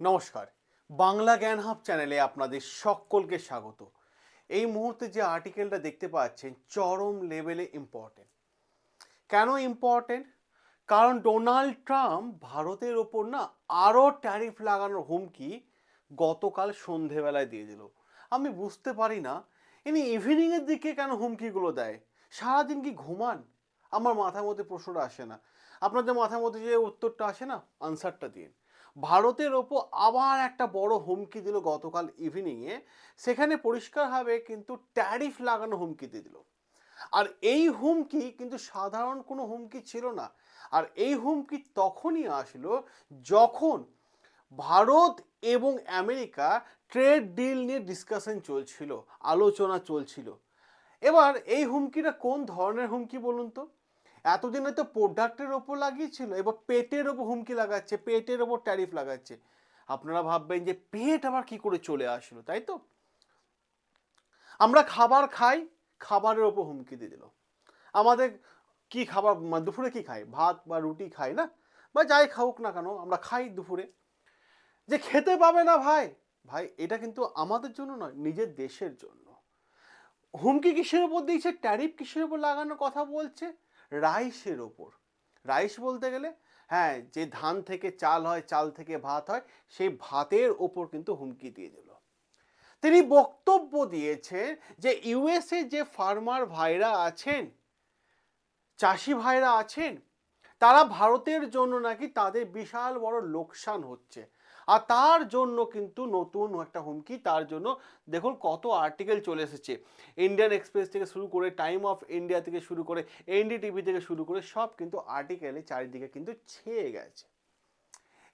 নমস্কার। বাংলা জ্ঞান হাব চ্যানেলে আপনাদের সকলকে স্বাগত। এই মুহূর্তে যে আর্টিকেলটা দেখতে পাচ্ছেন, চরম লেভেলে ইম্পর্টেন্ট কেন ইম্পর্টেন্ট কারণ ডোনাল্ড ট্রাম্প ভারতের ওপর না আরও ট্যারিফ লাগানোর হুমকি গতকাল সন্ধেবেলায় দিয়ে দিল। আমি বুঝতে পারি না, ইনি ইভিনিংয়ের দিকে কেন হুমকিগুলো দেয়? সারাদিন কি ঘুমান? আমার মাথার মধ্যে প্রশ্নটা আসে না। আপনাদের মাথার মধ্যে যে উত্তরটা আসে না? আনসারটা দিন। ভারতের ওপর আবার একটা বড় হুমকি দিল গতকাল ইভিনিংয়ে সেখানে পরিষ্কারভাবে কিন্তু ট্যারিফ লাগানো হুমকি দিয়ে দিল। আর এই হুমকি কিন্তু সাধারণ কোনো হুমকি ছিল না। আর এই হুমকি তখনই আসলো যখন ভারত এবং আমেরিকা ট্রেড ডিল নিয়ে ডিসকাশন চলছিল, আলোচনা চলছিল। এবার এই হুমকিটা কোন ধরনের হুমকি বলুন তো? এতদিনে তো প্রোডাক্টের ওপর লাগিয়েছিল, এবার পেটের ওপর হুমকি লাগাচ্ছে, পেটের ওপর ট্যারিফ লাগাচ্ছে। আপনারা ভাববেন যে পেট আবার কি করে চলে আসলো, তাই তো? আমরা খাবার খাই, খাবারের ওপর হুমকি দিয়ে দিল। আমাদের কি খাবার মানে দুপুরে কি খাই? ভাত বা রুটি খাই না? বা যাই খাউক না কেন, আমরা খাই দুপুরে। যে খেতে পাবে না ভাই? ভাই, এটা কিন্তু আমাদের জন্য নয়, নিজের দেশের জন্য। হুমকি কিসের ওপর দিয়েছে? ট্যারিফ কিসের ওপর লাগানোর কথা বলছে? রাইসের ওপর। রাইস বলতে গেলে হ্যাঁ যে ধান থেকে চাল হয়, চাল থেকে ভাত হয়, সেই ভাতের ওপর কিন্তু হুমকি দিয়ে দিল। তিনি বক্তব্য দিয়েছেন যে ইউএসএ যে ফার্মার ভাইরা আছেন, চাষি ভাইরা আছেন, তারা ভারতের জন্য নাকি তাদের বিশাল বড় লোকসান হচ্ছে। আর তার জন্য কিন্তু নতুন একটা হুমকি, তার জন্য দেখুন কত আর্টিকেল চলে এসেছে। ইন্ডিয়ান এক্সপ্রেস থেকে শুরু করে টাইম অফ ইন্ডিয়া থেকে শুরু করে এনডিটিভি থেকে শুরু করে সব কিন্তু আর্টিকেলে চারিদিকে কিন্তু ছেয়ে গেছে।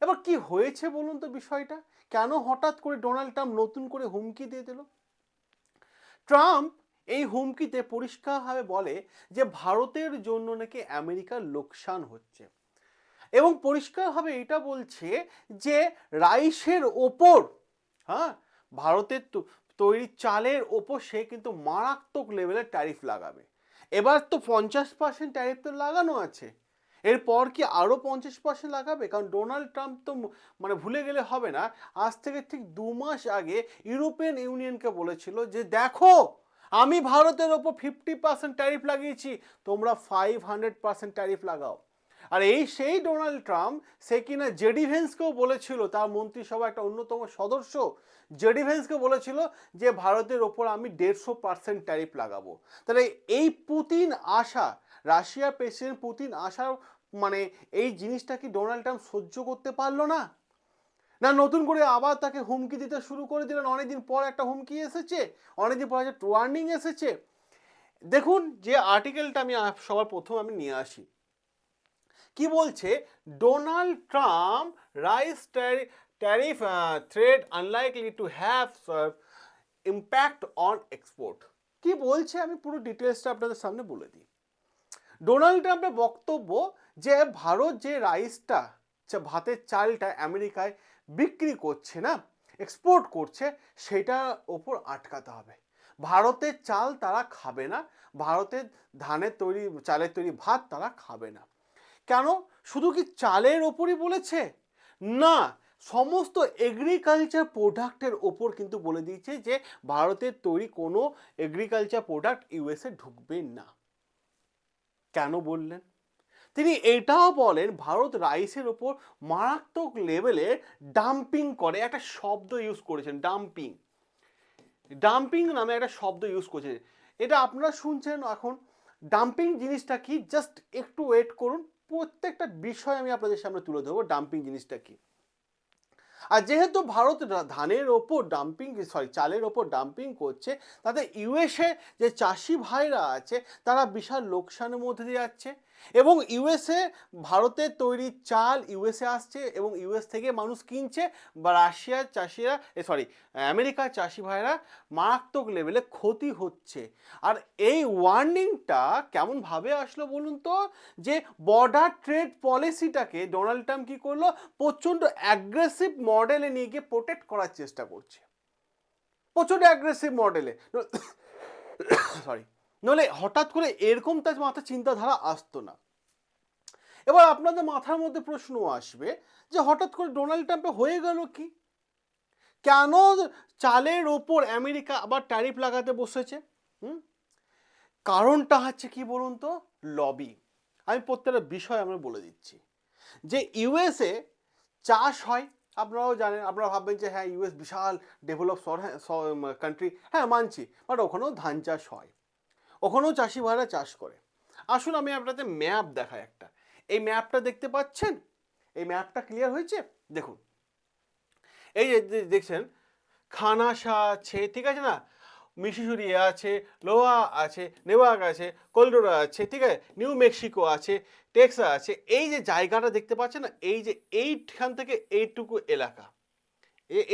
এবার কি হয়েছে বলুন তো বিষয়টা? কেন হঠাৎ করে ডোনাল্ড ট্রাম্প নতুন করে হুমকি দিয়ে দিল? ট্রাম্প এই হুমকিতে পরিষ্কারভাবে বলে যে, ভারতের জন্য নাকি আমেরিকার লোকসান হচ্ছে। এবং পরিষ্কারভাবে এটা বলছে যে রাইসের ওপর হ্যাঁ ভারতের তৈরি চালের ওপর সে কিন্তু মারাত্মক লেভেলের ট্যারিফ লাগাবে। এবার তো পঞ্চাশ পার্সেন্ট ট্যারিফ তো লাগানো আছে। এরপর কি আরও পঞ্চাশ পার্সেন্ট লাগাবে? কারণ ডোনাল্ড ট্রাম্প তো মানে ভুলে গেলে হবে না। আজ থেকে ঠিক দু মাস আগে ইউরোপিয়ান ইউনিয়নকে বলেছিল যে, দেখো, আমি ভারতের ওপর ফিফটি পার্সেন্ট ট্যারিফ লাগিয়েছি। তোমরা ফাইভ হান্ড্রেড পার্সেন্ট ট্যারিফ লাগাও। আর এই সেই ডোনাল্ড ট্রাম্প, সে কিনা জেডি ভেন্সকেও বলেছিল, তার মন্ত্রিসভা একটা অন্যতম সদস্য, জেডি ভেন্সকে বলেছিল যে ভারতের ওপর আমি দেড়শো পার্সেন্ট ট্যারিফ লাগাবো। তাহলে এই পুতিন আশা রাশিয়ার প্রেসিডেন্ট পুতিন আশা মানে এই জিনিসটা কি ডোনাল্ড ট্রাম্প সহ্য করতে পারল না? না, নতুন করে আবার তাকে হুমকি দিতে শুরু করে দিলেন, অনেকদিন পর একটা হুমকি এসেছে, অনেকদিন পর একটা ওয়ার্নিং এসেছে। দেখুন, যে আর্টিকেলটা আমি সবার প্রথম আমি নিয়ে আসি কি বলছে? Donald Trump rice tariff threat unlikely to have impact on export কি বলছে? আমি পুরো ডিটেলসটা আপনাদের সামনে বলে দিই। ডোনাল্ড ট্রাম্পের বক্তব্য যে ভারত যে রাইসটা ভাতের চালটা আমেরিকায় বিক্রি করছে না এক্সপোর্ট করছে সেটার ওপর আটকাতে হবে। ভারতের চাল তারা খাবে না, ভারতের ধানের তৈরি, চালের তৈরি ভাত তারা খাবে না। কেন? শুধু কি চালের ওপরই বলেছে? না, সমস্ত এগ্রিকালচার প্রোডাক্টের ওপর কিন্তু বলে দিয়েছে যে ভারতের তৈরি কোনো এগ্রিকালচার প্রোডাক্ট ইউএসএ ঢুকবে না। কেন বললেন? তিনি এটাও বলেন, ভারত রাইসের ওপর মারাত্মক লেভেলে ডাম্পিং করে, একটা শব্দ ইউজ করেছেন ডাম্পিং ডাম্পিং নামে একটা শব্দ ইউজ করেছেন। এটা আপনারা শুনছেন এখন। ডাম্পিং জিনিসটা কি? জাস্ট একটু ওয়েট করুন। প্রত্যেকটা বিষয় আমি আপনাদের সামনে তুলে ধরবো ডাম্পিং জিনিসটা কি? আর যেহেতু ভারত ধানের ওপর ডাম্পিং সরি চালের ওপর ডাম্পিং করছে, তাতে ইউএসএ যে চাষি ভাইরা আছে, তারা বিশাল লোকসানের মধ্যে দিয়ে যাচ্ছে। এবং ইউএসএ ভারতের তৈরি চাল ইউএসএ আসছে এবং ইউএস থেকে মানুষ কিনছে, বা রাশিয়ার চাষিরা সরি আমেরিকার চাষি ভাইরা মারাত্মক লেভেলে ক্ষতি হচ্ছে। আর এই ওয়ার্নিংটা কেমনভাবে আসলো বলুন তো? যে বর্ডার ট্রেড পলিসিটাকে ডোনাল্ড ট্রাম্প কী করল? প্রচণ্ড অ্যাগ্রেসিভ মডেলে নিয়ে গিয়ে প্রোটেক্ট করার চেষ্টা করছে। প্রচণ্ড অ্যাগ্রেসিভ মডেলে সরি নলে হঠাৎ করে এরকম তার মাথা চিন্তাধারা আসতো না। এবার আপনাদের মাথার মধ্যে প্রশ্ন আসবে যে হঠাৎ করে ডোনাল্ড ট্রাম্পে হয়ে গেল কি? কেন চালের ওপর আমেরিকা আবার ট্যারিফ লাগাতে বসেছে? হুম? কারণটা হচ্ছে কি বলুন তো? লবি। আমি প্রত্যেকটা বিষয় আমরা বলে দিচ্ছি। যে ইউএসএ চাষ হয়, আপনারাও জানেন, আপনারা ভাববেন যে হ্যাঁ ইউএস বিশাল ডেভেলপ কান্ট্রি হ্যাঁ মানছি, বাট ওখানেও ধান চাষ হয়। ওখানেও চাষি ভাইরা চাষ করে। আসুন আমি আপনাদের ম্যাপ দেখাই একটা। এই ম্যাপটা দেখতে পাচ্ছেন? এই ম্যাপটা ক্লিয়ার হয়েছে? দেখুন। এই যে দেখছেন? খানাসা আছে, ঠিক আছে না? মিশিসুরি আছে লোয়া আছে, নেওয়াগ আছে, কোলডোরা আছে, ঠিক আছে? নিউ মেক্সিকো আছে, টেক্সা আছে। এই যে জায়গাটা দেখতে পাচ্ছেন না? এই যে এইখান থেকে এইটুকু এলাকা।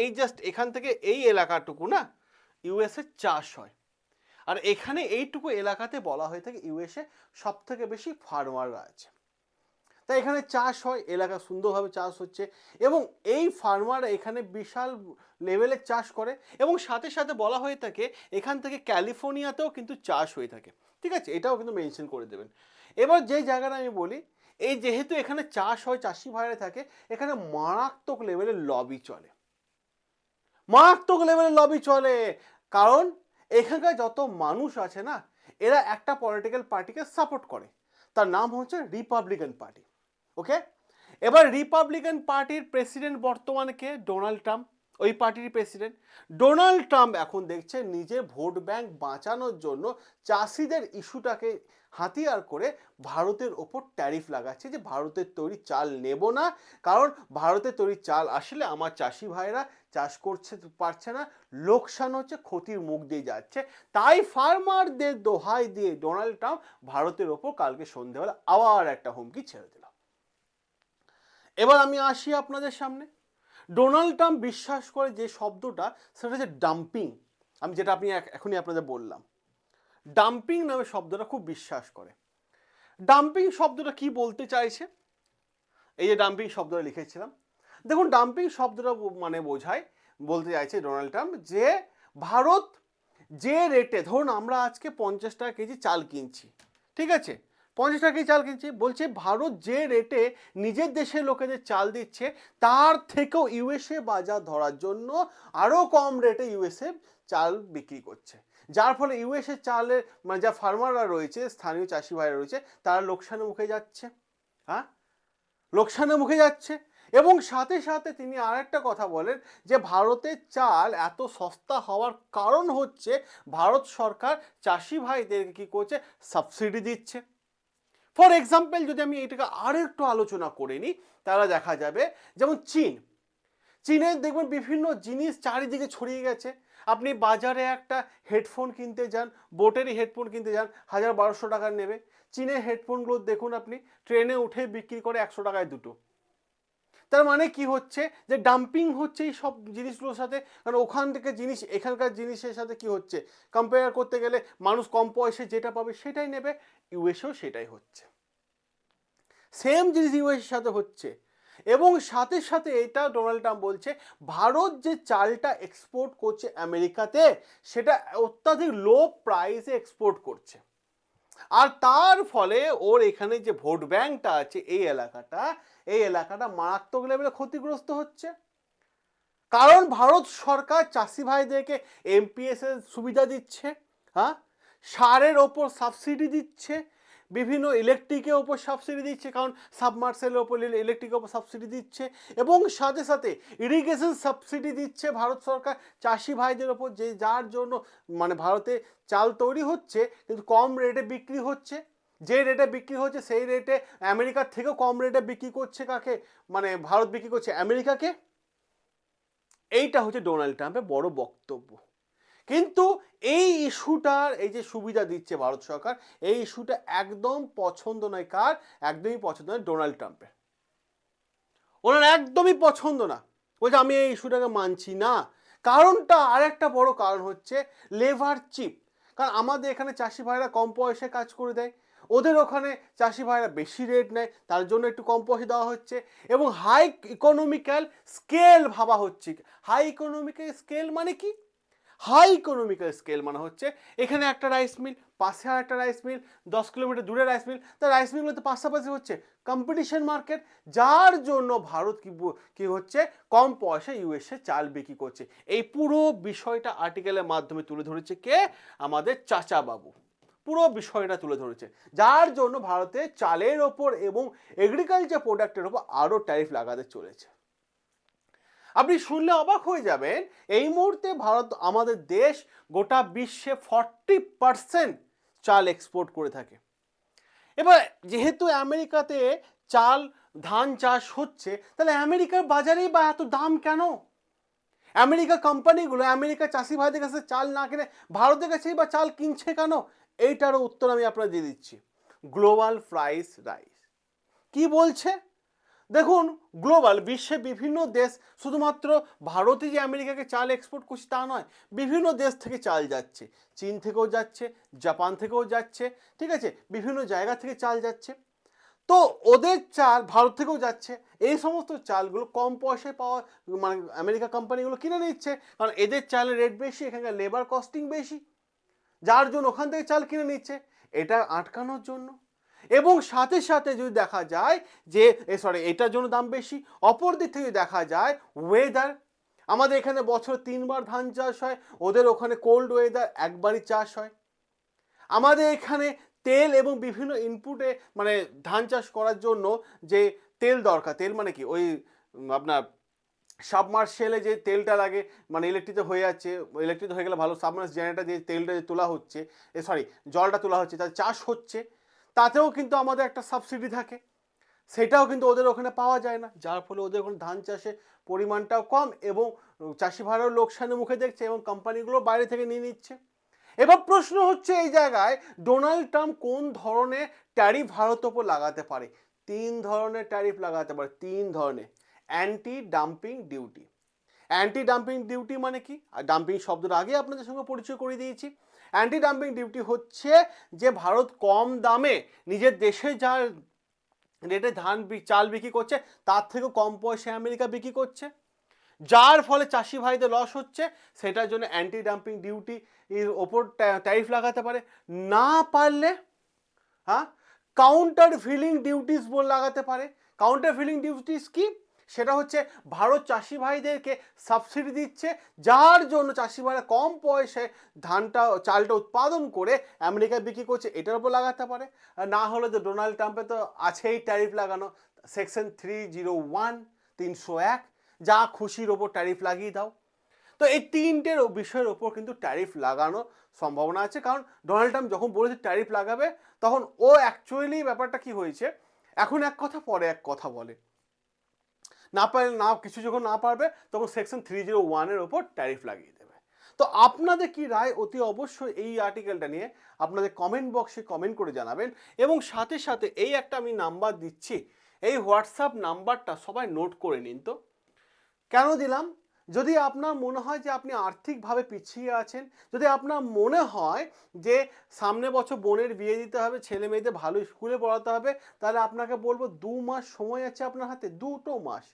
এই জাস্ট এখান থেকে এই এলাকাটুকু না? ইউএসএ চাষ হয়। আর এখানে এইটুকু এলাকাতে বলা হয়ে থাকে ইউএসএ সব থেকে বেশি ফার্মাররা আছে তাই এখানে চাষ হয়, এলাকা সুন্দরভাবে চাষ হচ্ছে এবং এই ফার্মাররা এখানে বিশাল লেভেলের চাষ করে এবং সাথে সাথে বলা হয়ে থাকে এখান থেকে ক্যালিফোর্নিয়াতেও কিন্তু চাষ হয়ে থাকে। ঠিক আছে? এটাও কিন্তু মেনশন করে দেবেন। এবার যে জায়গাটা আমি বলি, এই যেহেতু এখানে চাষ হয়, চাষি ভাইরা থাকে, এখানে মারাত্মক লেভেলের লবি চলে। মারাত্মক লেভেলের লবি চলে। কারণ এখানকার যত মানুষ আছে না, এরা একটা পলিটিক্যাল পার্টিকে সাপোর্ট করে। তার নাম হচ্ছে রিপাবলিকান পার্টি ওকে এবার রিপাবলিকান পার্টির প্রেসিডেন্ট বর্তমানে কে? ডোনাল্ড ট্রাম্প ওই পার্টির প্রেসিডেন্ট ডোনাল্ড ট্রাম্প এখন দেখছে নিজের ভোট ব্যাংক বাঁচানোর জন্য চাষিদের ইস্যুটাকে হাতিয়ার করে ভারতের ওপর ট্যারিফ লাগাচ্ছে যে ভারতের তৈরি চাল নেব না। কারণ ভারতের তৈরি চাল আসলে আমার চাষি ভাইরা চাষ করছে পারছে না। লোকসান হচ্ছে, ক্ষতির মুখ দিয়ে যাচ্ছে। তাই ফার্মারদের দোহাই দিয়ে ডোনাল্ড ট্রাম্প ভারতের ওপর কালকে সন্ধ্যেবেলা আবার একটা হুমকি ছেড়ে দিল। এবার আমি আসি আপনাদের সামনে। ডোনাল্ড ট্রাম্প বিশ্বাস করে যে শব্দটা, সেটা হচ্ছে ডাম্পিং আমি যেটা আপনি এখনই আপনাদের বললাম। ডাম্পিং নামে শব্দটা খুব বিশ্বাস করে। ডাম্পিং শব্দটা কি বলতে চাইছে? এই যে ডাম্পিং শব্দটা লিখেছিলাম। দেখুন ডাম্পিং শব্দটা মানে বোঝায়, বলতে চাইছে ডোনাল্ড ট্রাম্প যে ভারত যে রেটে ধরুন আমরা আজকে পঞ্চাশ টাকা কেজি চাল কিনছি, ঠিক আছে? পঞ্চাশ টাকা কেজি চাল কিনছি, বলছে ভারত যে রেটে নিজের দেশের লোকেদের চাল দিচ্ছে, তার থেকেও ইউএসএ বাজার ধরার জন্য আরও কম রেটে ইউএসএ চাল বিক্রি করছে। যার ফলে ইউএসএ চালের মানে যা ফার্মাররা রয়েছে, স্থানীয় চাষি ভাইরা রয়েছে, তারা লোকসানের মুখে যাচ্ছে হ্যাঁ? লোকসানের মুখে যাচ্ছে। এবং সাথে সাথে তিনি আরেকটা কথা বলেন যে ভারতের চাল এত সস্তা হওয়ার কারণ হচ্ছে ভারত সরকার চাষি ভাইদেরকে কী করছে সাবসিডি দিচ্ছে। ফর এক্সাম্পল যদি আমি এটাকে আরও একটু আলোচনা করে নিই, তাহলে দেখা যাবে, যেমন চীন। চীনের দেখবেন বিভিন্ন জিনিস চারিদিকে ছড়িয়ে গেছে। আপনি বাজারে একটা হেডফোন কিনতে যান, বোটেরই হেডফোন কিনতে যান, হাজার বারোশো টাকার নেবে। চীনের হেডফোনগুলো দেখুন আপনি, ট্রেনে উঠে বিক্রি করে একশো টাকায় দুটো। তার মানে কি হচ্ছে? যে ডাম্পিং হচ্ছে এই সব জিনিসগুলোর সাথে। কারণ ওখান থেকে জিনিস, এখানকার জিনিসের সাথে কি হচ্ছে? কম্পেয়ার করতে গেলে মানুষ কম পয়সায় যেটা পাবে সেটাই নেবে। ইউএসেও সেটাই হচ্ছে। সেম জিনিস ইউএসের সাথে হচ্ছে। এবং সাথে সাথে এটা ডোনাল্ড ট্রাম্প বলছে, ভারত যে চালটা এক্সপোর্ট করছে আমেরিকাতে, সেটা অত্যাধিক লো প্রাইসে এক্সপোর্ট করছে। আর তার ফলে ওর এখানে যে ভোট ব্যাংকটা আছে, এই এলাকাটা এই এলাকাটা মারাত্মক লেভেলে ক্ষতিগ্রস্ত হচ্ছে। কারণ ভারত সরকার চাষি ভাইদেরকে এমপিএস এর সুবিধা দিচ্ছে হ্যাঁ? সারের ওপর সাবসিডি দিচ্ছে, বিভিন্ন ইলেকট্রিকের ওপর সাবসিডি দিচ্ছে, কারণ সাবমার্সেলের ওপর ইলেকট্রিকের ওপর সাবসিডি দিচ্ছে, এবং সাথে সাথে ইরিগেশন সাবসিডি দিচ্ছে ভারত সরকার চাষি ভাইদের ওপর, যে যার জন্য মানে ভারতে চাল তৈরি হচ্ছে, কিন্তু কম রেটে বিক্রি হচ্ছে। যে রেটে বিক্রি হচ্ছে, সেই রেটে আমেরিকার থেকেও কম রেটে বিক্রি করছে কাকে? মানে ভারত বিক্রি করছে আমেরিকাকে। এইটা হচ্ছে ডোনাল্ড ট্রাম্পের বড় বক্তব্য। কিন্তু এই ইস্যুটার, এই যে সুবিধা দিচ্ছে ভারত সরকার, এই ইস্যুটা একদম পছন্দ নয় কার? একদমই পছন্দ নয় ডোনাল্ড ট্রাম্পের। ওনার একদমই পছন্দ না। বলছে, আমি এই ইস্যুটাকে মানছি না। কারণটা আরেকটা বড় কারণ হচ্ছে লেবার চিপ। কারণ আমাদের এখানে চাষি ভাইরা কম পয়সায় কাজ করে দেয়। ওদের ওখানে চাষি ভাইরা বেশি রেট নেয়। তার জন্য একটু কম পয়সা দেওয়া হচ্ছে এবং হাই ইকোনমিক্যাল স্কেল ভাবা হচ্ছে। হাই ইকোনমিক্যাল স্কেল মানে কি? হাই ইকোনমিক্যাল স্কেল মানে হচ্ছে এখানে একটা রাইস মিল পাশে আর একটা রাইস মিল দশ কিলোমিটার দূরে রাইস মিল তা রাইস মিলগুলো তো পাশাপাশি হচ্ছে কম্পিটিশন মার্কেট যার জন্য ভারত কি কি হচ্ছে, কম পয়সায় ইউএসএ চাল বিক্রি করছে। এই পুরো বিষয়টা আর্টিকেলের মাধ্যমে তুলে ধরেছে কে? আমাদের চাচা বাবু পুরো বিষয়টা তুলে ধরেছে। যার জন্য ভারতে চালের ওপর এবং এগ্রিকালচার প্রোডাক্টের ওপর আরও ট্যারিফ লাগাতে চলেছে। আপনি শুনলে অবাক হয়ে যাবেন, এই মুহূর্তে ভারত আমাদের দেশ গোটা বিশ্বে ফর্টি পার্সেন্ট চাল এক্সপোর্ট করে থাকে। এবার যেহেতু আমেরিকাতে চাল, ধান চাষ হচ্ছে, তাহলে আমেরিকার বাজারেই বা এত দাম কেন? আমেরিকা কোম্পানিগুলো, আমেরিকা চাষি ভাইদের কাছে চাল না কিনে ভারতের কাছেই বা চাল কিনছে কেন? এইটারও উত্তর আমি আপনার দিয়ে দিচ্ছি। গ্লোবাল প্রাইস রাইস কি বলছে? দেখুন গ্লোবাল বিশ্বে বিভিন্ন দেশ, শুধুমাত্র ভারতে যে আমেরিকাকে চাল এক্সপোর্ট করছে তা নয়, বিভিন্ন দেশ থেকে চাল যাচ্ছে। চীন থেকেও যাচ্ছে, জাপান থেকেও যাচ্ছে, ঠিক আছে? বিভিন্ন জায়গা থেকে চাল যাচ্ছে। তো ওদের চাল ভারত থেকেও যাচ্ছে। এই সমস্ত চালগুলো কম পয়সায় পাওয়া মানে আমেরিকা কোম্পানিগুলো কিনে নিচ্ছে। কারণ এদের চালের রেট বেশি, এখানকার লেবার কস্টিং বেশি। যার জন্য ওখান থেকে চাল কিনে নিচ্ছে। এটা আটকানোর জন্য। এবং সাথে সাথে যদি দেখা যায় যে সরি এটার জন্য দাম বেশি, অপর দিক থেকে দেখা যায় ওয়েদার আমাদের এখানে বছর তিনবার ধান চাষ হয়, ওদের ওখানে কোল্ড ওয়েদার একবারই চাষ হয়। আমাদের এখানে তেল এবং বিভিন্ন ইনপুটে মানে ধান চাষ করার জন্য যে তেল দরকার, তেল মানে কি? ওই আপনার সাবমার্শেলে যে তেলটা লাগে মানে ইলেকট্রিতে হয়ে যাচ্ছে ইলেকট্রিতে হয়ে গেলে ভালো সাবমার্স জেনারেটার যে তেলটা তোলা হচ্ছে, এ সরি জলটা তোলা হচ্ছে, তাতে চাষ হচ্ছে। তাতেও কিন্তু আমাদের একটা সাবসিডি থাকে। সেটাও কিন্তু ওদের ওখানে পাওয়া যায় না। যার ফলে ওদের ওখানে ধান চাষে পরিমাণটাও কম এবং চাষি ভাইরাও লোকসানের মুখে দেখছে এবং কোম্পানিগুলো বাইরে থেকে নিয়ে নিচ্ছে। এবার প্রশ্ন হচ্ছে এই জায়গায় ডোনাল্ড ট্রাম্প কোন ধরনের ট্যারিফ ভারত ওপর লাগাতে পারে? তিন ধরনের ট্যারিফ লাগাতে পারে, তিন ধরনের। Anti dumping duty anti dumping duty মানে কি? আর ডাম্পিং শব্দটা আগে আপনাদের সঙ্গে পরিচয় করে দিয়েছি। অ্যান্টি ডাম্পিং ডিউটি হচ্ছে যে ভারত কম দামে নিজের দেশে যা রেটে ধান চাল বিক্রি করছে, তার থেকেও কম পয়সায় আমেরিকা বিক্রি করছে। যার ফলে চাষি ভাইদের লস হচ্ছে, সেটার জন্য অ্যান্টি ডাম্পিং ডিউটি এর ওপর ট্যারিফ লাগাতে পারে। না পারলে হ্যাঁ কাউন্টার ফিলিং ডিউটিস বল লাগাতে পারে। কাউন্টার ফিলিং ডিউটিস কি? সেটা হচ্ছে ভারত চাষি ভাইদেরকে সাবসিডি দিচ্ছে, যার জন্য চাষি ভাইরা কম পয়সায় ধানটা, চালটা উৎপাদন করে আমেরিকায় বিক্রি করছে, এটার উপর লাগাতে পারে। না হলে তো ডোনাল্ড ট্রাম্পে তো আছেই ট্যারিফ লাগানো। সেকশন থ্রি জিরো ওয়ান তিনশো এক, যা খুশির ওপর ট্যারিফ লাগিয়ে দাও। তো এই তিনটের বিষয়ের ওপর কিন্তু ট্যারিফ লাগানো সম্ভাবনা আছে। কারণ ডোনাল্ড ট্রাম্প যখন বলেছে ট্যারিফ লাগাবে, তখন ও অ্যাকচুয়ালি ব্যাপারটা কি হয়েছে? এখন এক কথা পরে এক কথা বলে। না পারলে না, কিছু যখন না পারবে, তখন সেকশন থ্রি জিরো ওয়ানের ওপর ট্যারিফ লাগিয়ে দেবে। তো আপনাদের কি রায়? অতি অবশ্যই এই আর্টিকেলটা নিয়ে আপনাদের কমেন্ট বক্সে কমেন্ট করে জানাবেন এবং সাথে সাথে এই একটা আমি নাম্বার দিচ্ছি, এই হোয়াটসঅ্যাপ নাম্বারটা সবাই নোট করে নিন তো। কেন দিলাম? যদি আপনার মনে হয় যে আপনি আর্থিকভাবে পিছিয়ে আছেন, যদি আপনার মনে হয় যে সামনে বছর বোনের বিয়ে দিতে হবে, ছেলে মেয়েদের ভালো স্কুলে পড়াতে হবে, তাহলে আপনাকে বলব দু মাস সময় আছে আপনার হাতে, দুটো মাস।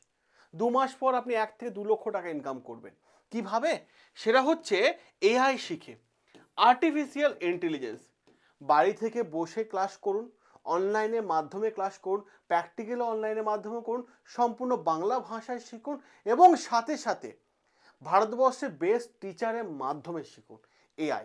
দু মাস পর আপনি এক থেকে দু লক্ষ টাকা ইনকাম করবেন। কীভাবে? সেটা হচ্ছে এআই শিখে। আর্টিফিশিয়াল ইন্টেলিজেন্স বাড়ি থেকে বসে ক্লাস করুন অনলাইনে মাধ্যমে ক্লাস করুন প্র্যাকটিক্যাল অনলাইনের মাধ্যমে করুন, সম্পূর্ণ বাংলা ভাষায় শিখুন এবং সাথে সাথে ভারতবর্ষের বেস্ট টিচারের মাধ্যমে শিখুন এআই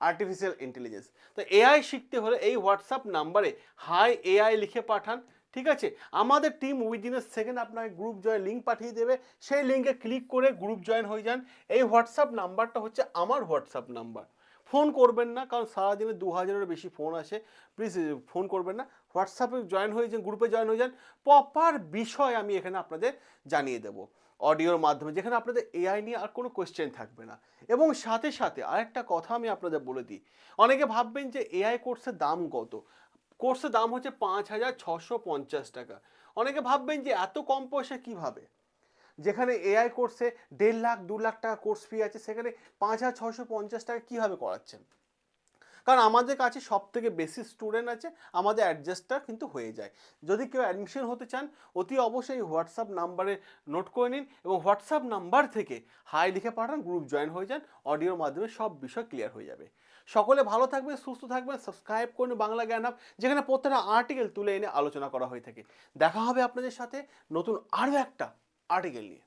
আর্টিফিশিয়াল ইন্টেলিজেন্স তো এআই শিখতে হলে এই হোয়াটসঅ্যাপ নাম্বারে হাই এআই লিখে পাঠান, ঠিক আছে? আমাদের টিম উইদিন এ সেকেন্ড আপনাকে গ্রুপ জয়েন লিঙ্ক পাঠিয়ে দেবে, সেই লিঙ্কে ক্লিক করে গ্রুপ জয়েন হয়ে যান। এই হোয়াটসঅ্যাপ নাম্বারটা হচ্ছে আমার হোয়াটসঅ্যাপ নাম্বার ফোন করবেন না, কারণ সারাদিনে দু হাজারেরও বেশি ফোন আসে। প্লিজ ফোন করবেন না। হোয়াটসঅ্যাপে জয়েন হয়ে যান গ্রুপে জয়েন হয়ে যান। প্রপার বিষয় আমি এখানে আপনাদের জানিয়ে দেবো। অডিওর মাধ্যমে, যেখানে আপনাদের এআই নিয়ে আর কোনো কোয়েশ্চেন থাকবে না। এবং সাথে সাথে আরেকটা কথা আমি আপনাদের বলে দিই। অনেকে ভাববেন যে এআই কোর্সের দাম কত? কোর্সের দাম হচ্ছে পাঁচ হাজার ছশো পঞ্চাশ টাকা। অনেকে ভাববেন যে এত কম পয়সা কীভাবে? যেখানে এআই কোর্সে দেড় লাখ, দু লাখ টাকা কোর্স ফি আছে, সেখানে পাঁচ হাজার ছশো পঞ্চাশ টাকা কীভাবে করাচ্ছেন? কারণ আমাদের কাছে সব থেকে বেশি স্টুডেন্ট আছে, আমাদের অ্যাডজাস্টটা কিন্তু হয়ে যায়। যদি কেউ অ্যাডমিশন হতে চান, অতি অবশ্যই হোয়াটসঅ্যাপ নাম্বারে নোট করে নিন এবং হোয়াটসঅ্যাপ নাম্বার থেকে হাই লিখে পাঠান গ্রুপ জয়েন হয়ে যান অডিওর মাধ্যমে সব বিষয় ক্লিয়ার হয়ে যাবে। সকলে ভালো থাকবেন, সুস্থ থাকবেন সাবস্ক্রাইব করুন বাংলা জ্ঞান যেখানে প্রত্যেকটা আর্টিকেল তুলে এনে আলোচনা করা হয়ে থাকে। দেখা হবে আপনাদের সাথে নতুন আরও একটা আর্টিকেল নিয়ে।